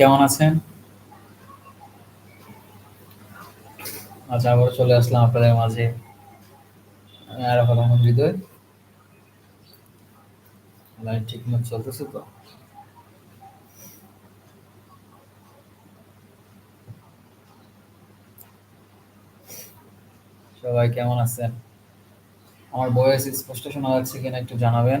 কেমন আছেন? আচ্ছা আবার চলে আসলাম আপনাদের মাঝে। হৃদয়। লাইন ঠিক মতো চলতেছে তো? সবাই কেমন আছেন? আমার বয়স স্পষ্ট শোনা যাচ্ছে কিনা একটু জানাবেন।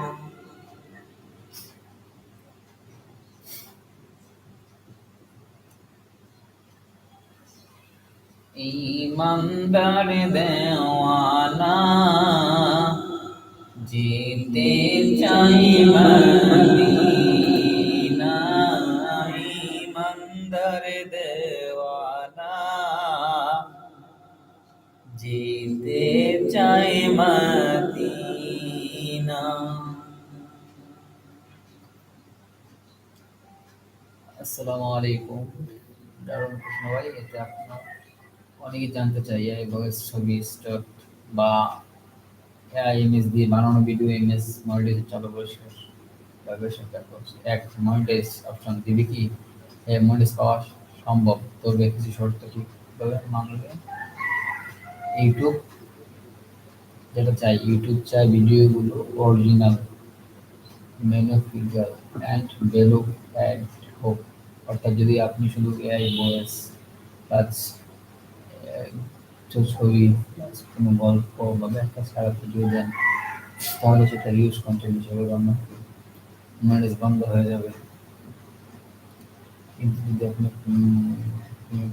ইমানদার দেওয়ানা যেতে চাই মদিনা ইমানদার দেওয়ানা যেতে চাই মদিনা। আসসালামু আলাইকুম। দারুণ প্রশ্ন ভাই, এতে আপনার অনেকে জানতে চাই এআই ভয়েস ছবি স্টক বা এআই ইমেজ দিয়ে বানানো ভিডিও ইমেজ মনিটাইজ চালু পরিষ্কার ব্যাকওয়ার্ডস এক মনিটাইজ অপশন দিবে কি? মনিটাইজ পাওয়া সম্ভব? তবে কিছু শর্ত ঠিকভাবে মানলে ইউটিউব যেটা চাই ইউটিউব চাই ভিডিওগুলো অরিজিনাল মেনু ফিগার অ্যান্ড ভ্যালু অ্যাড হোক অর্থাৎ যদি আপনি শুধু এআই ভয়েস প্লাস ছবি কোনো গল্প বা ব্যাখ্যা ছাড়া ভিডিও দেন, তাহলে সেটা কন্টেন্ট হিসেবে গণ্য। বন্ধ হয়ে যাবে। কিন্তু যদি আপনি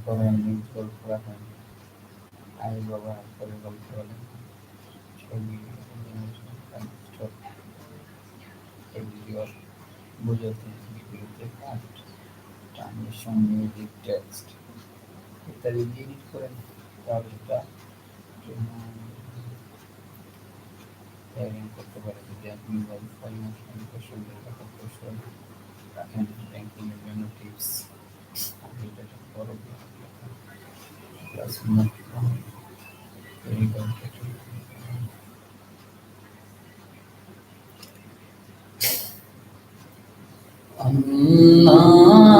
করেন, গল্প রাখেন করে গল্প বলেন ছবি মিউজিক ইত্যাদি করেন। তাহলে সেটা ট্যাগিং করতে পারে যদি আপনি ওয়াইফাই মোশন কৌশল টাকা কৌশল রাখেন ব্যাংকিং এর জন্য টিপস এটা একটা বড় প্লাস মুখ তৈরি করতে আল্লাহ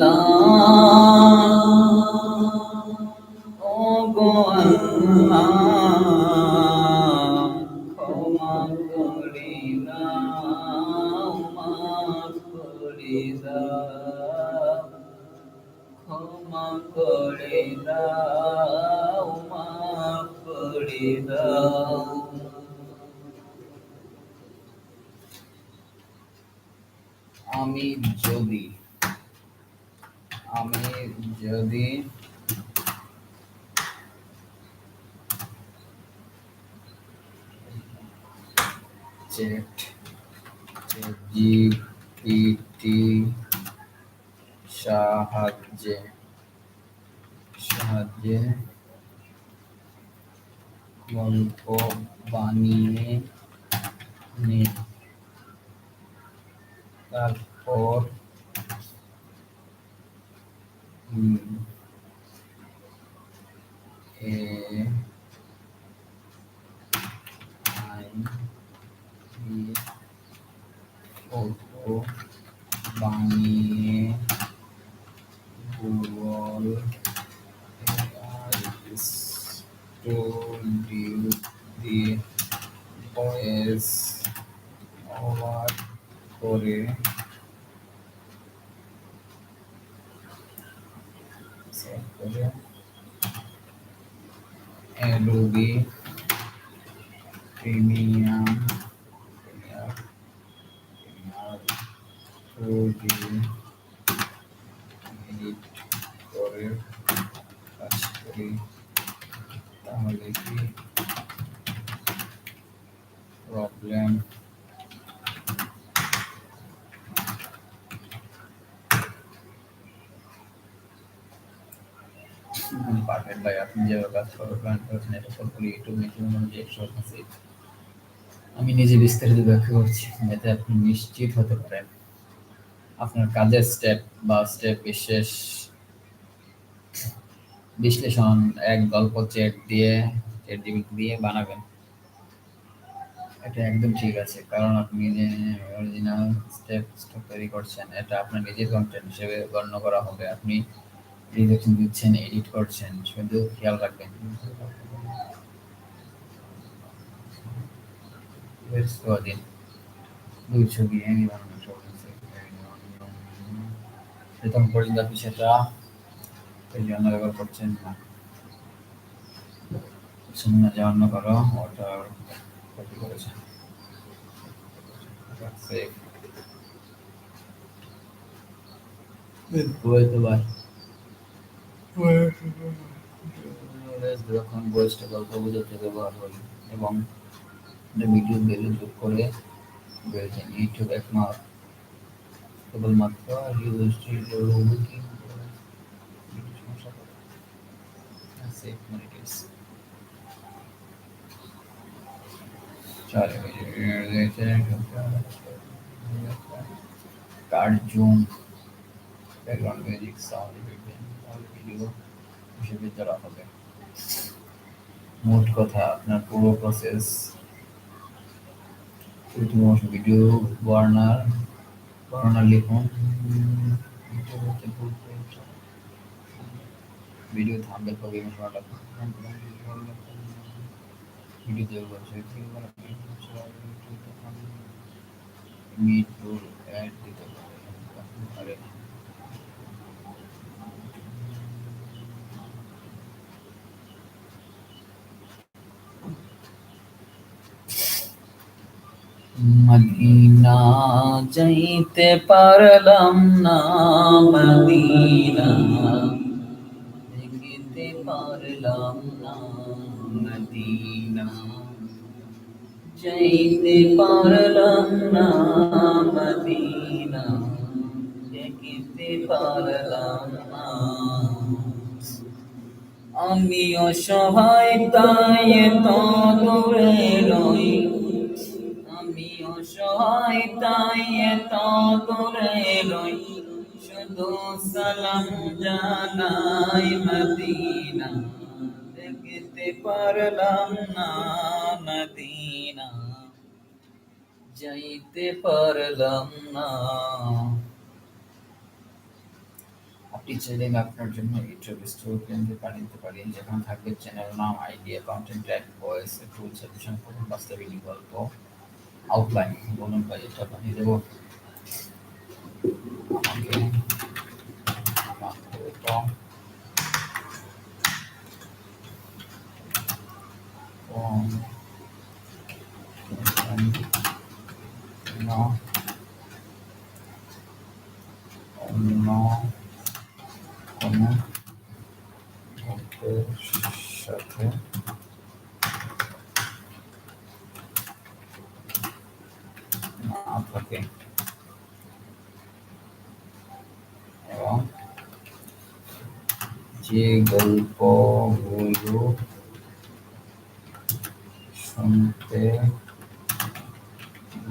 দাও আমি যদি আমি যদি সাহায্যে সাহায্যে গল্প বানিয়ে নে। তারপর এ আই বি ফটো বানিয়ে গুগল স্টুডিও দিয়ে ভয়েস ওভার করে সেভ করে Adobe premium premiere premiere pro দিয়ে এডিট করে কাজ করি তাহলে কি প্রবলেম পারফেক্ট ভাই আপনি যেভাবে কাজ করার প্ল্যান করেছেন এটা সবগুলি ইউটিউব মিটিং অনুযায়ী একশো পার্সেন্ট আমি নিজে বিস্তারিত ব্যাখ্যা করছি, যাতে আপনি নিশ্চিত হতে পারেন। আপনার কাজের স্টেপ বা স্টেপ বিশেষ বিশ্লেষণ এক গল্প চেট দিয়ে জিবিটি দিয়ে বানাবেন। এটা একদম ঠিক আছে, কারণ আপনি যে অরিজিনাল স্টেপ স্টক তৈরি করছেন, এটা আপনার নিজের কন্টেন্ট হিসেবে গণ্য করা হবে। আপনি ডিরেকশন দিচ্ছেন এডিট করছেন শুধু খেয়াল রাখবেন। বেশ দুই ছবি আমি বানানো প্রথম পর্যন্ত আপনি সেটা এই জন্য ব্যবহার করছেন না। শূন্য যে করো ওটা কপি করেছেন Save. হয়তো বা যখন বয়সটা গল্প বোঝাতে ব্যবহার করি এবং ভিডিও ভ্যালু যোগ করে বলেছেন ইউটিউব একমাত্র কেবলমাত্র ইউএসটি বুকিং সমস্যা save monitors card zoom background music sound video হিসেবে ধরা হবে। মোট কথা, আপনার পুরো প্রসেস ভিডিও বর্ণার বর্ণনা লিখুন। ভিডিও থামবে কবি মশলাটা ভিডিও তৈরি মিট টুল অ্যাড দিতে পারে মদিনা যাইতে পারলাম না, মদিনা। দেখিতে পারলাম না, মদিনা। যাইতে পারলাম না, মদিনা। দেখিতে পারলাম না। আমি অসহায় তাই তো দূরে রই অসহায় তাই তো দূরে রই শুধু সালাম জানাই মদিনা। দেখতে পারলাম না মদিনা। যাইতে পারলাম না। আপনি চাইলে আপনার জন্য ইউটিউব স্টোর কেন্দ্রে পাঠিয়ে দিতে পারি। যেখানে থাকবে চ্যানেল নাম idea content tag voice tool suggestion করুন বাস্তবিক গল্প আউটলাইন বলুন ভাই এটা বানিয়ে দেবো আমাকে No. No. Okay. যে গল্পগুলো শুনতে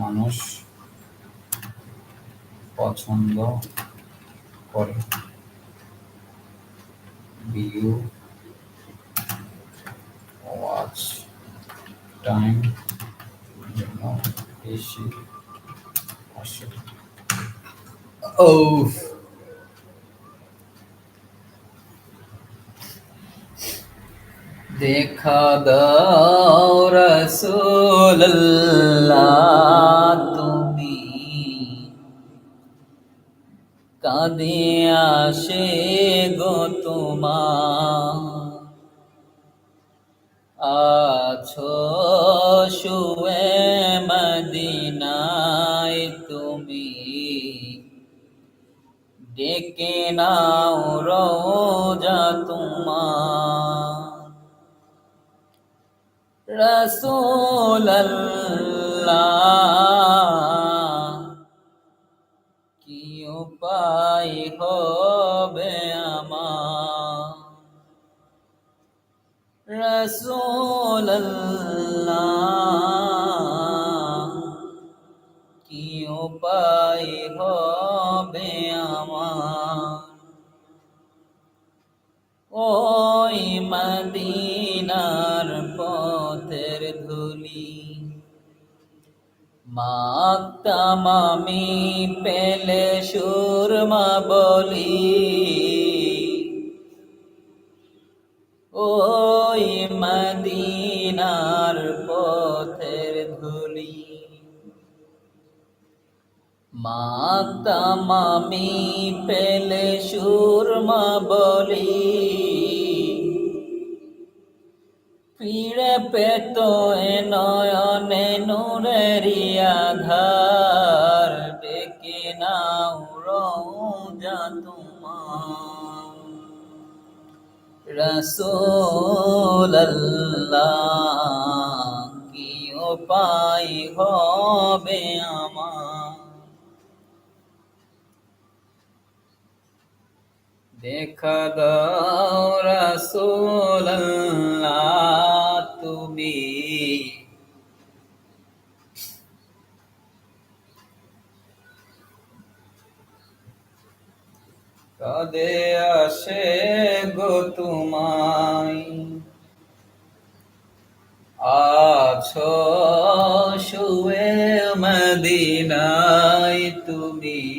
মানুষ পছন্দ করে। ভিউ ওয়াচ টাইম জন্য বেশি আসে। ও দেখা দাও রসুল্লাহ তুমি কাঁদে আসে গো তোমার আছো শুয়ে মদিনায় তুমি ডেকে নাও রোজা তোমার রসুল্লাহ কি উপায় হবে আমার? রসুল্লাহ মাগতাম পেলে সুরমা বলি। ওই মদিনার পথের ধুলি। মাগতাম পেলে সুরমা বলি। ফিরে পেত এ নয়নে নূরেরি আধার। ডেকে নাও রোজা তোমার। রসোল্লাহ কি উপায় হবে আমার। দেখা দাও রসোল্লাহ তুমি কাদে আসে গো তোমায়। আছো শুয়ে মদিনায় তুমি।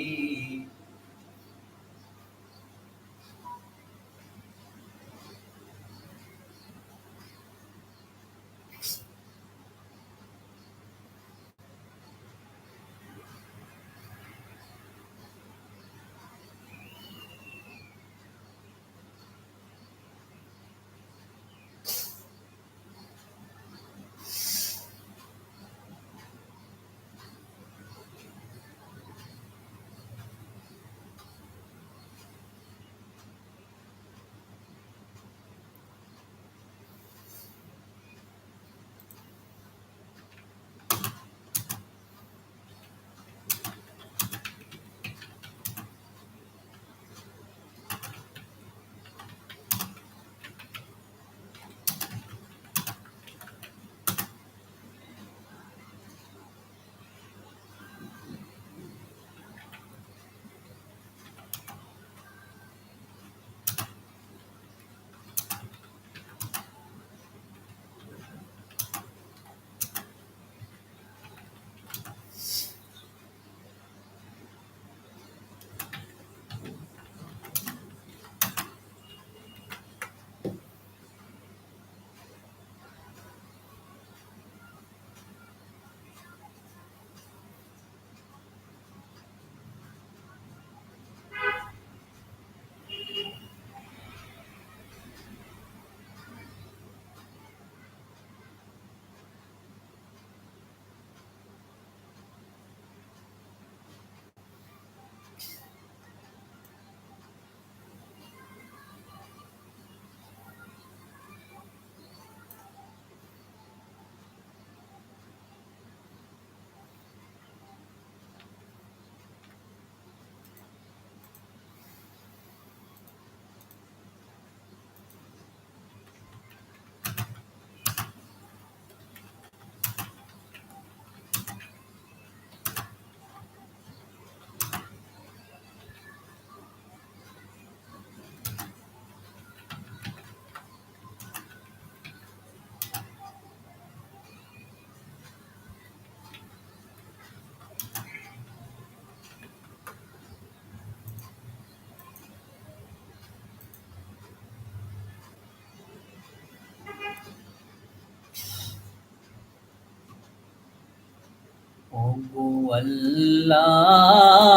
هو الله